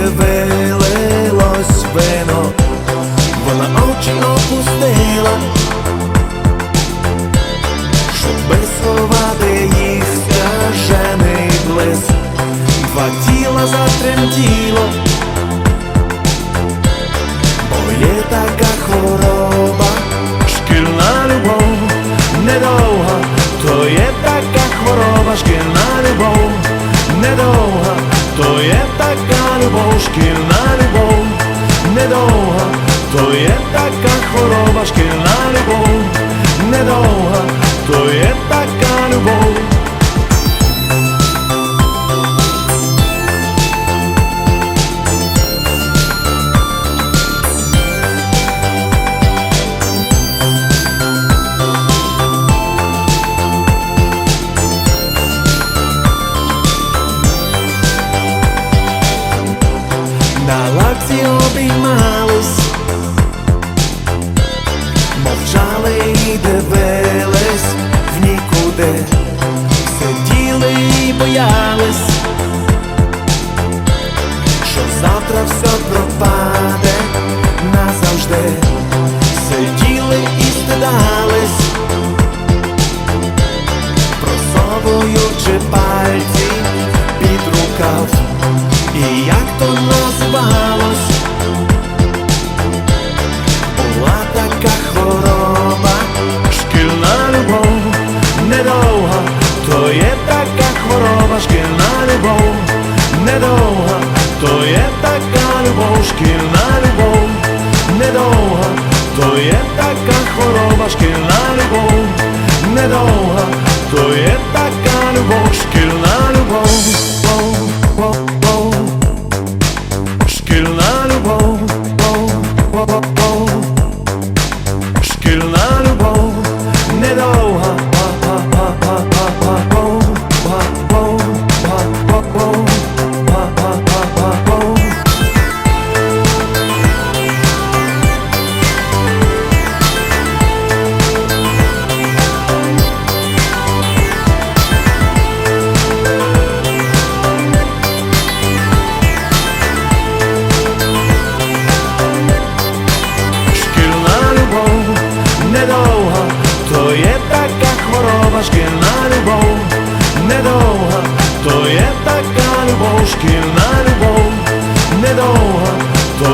серце недовга, то є така хвороба, шкільна любов, недовга, то є така любов. Мовчали і дивились в нікуди, сиділи і боялись, що завтра все пропаде назавжди, сиділи і стидались, просовуючи пальці під рукав. І як то недовга, то є така хвороба, шкільна любов, недовга, то є така любов, шкільна любов, недовга, то є така хвороба, шкільна любов, недовга, то є така любов,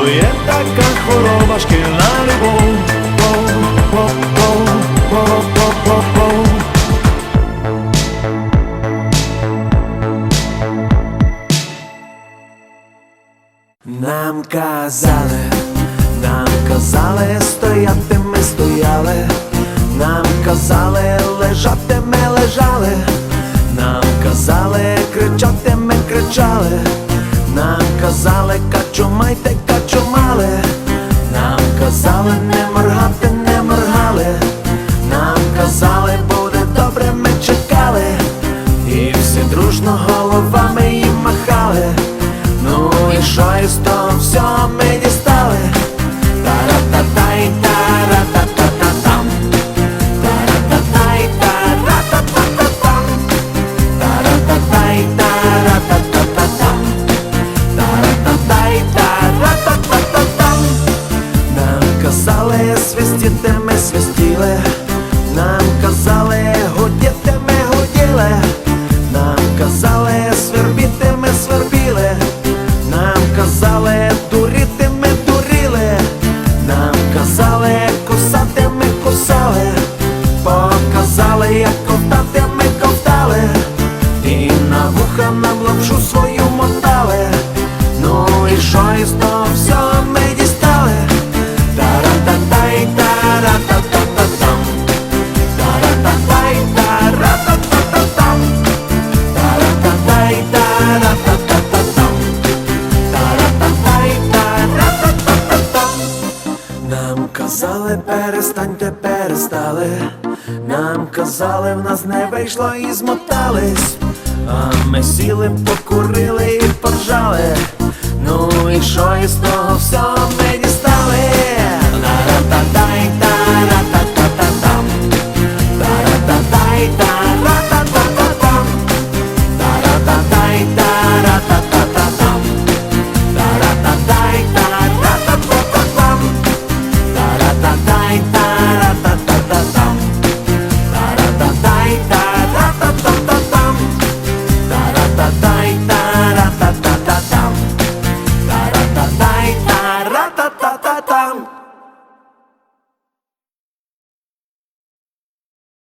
то є така хвороба, шкільна любов. Нам казали, нам казали, стояти ми стояли, нам казали, лежати ми лежали, нам казали, кричати ми кричали, нам казали, качумайте, качумали, нам казали, не Нам казали, перестаньте, перестали. Нам казали, в нас не вийшло і змотались. А ми сіли, покурили і поржали. Ну і що із того всього ми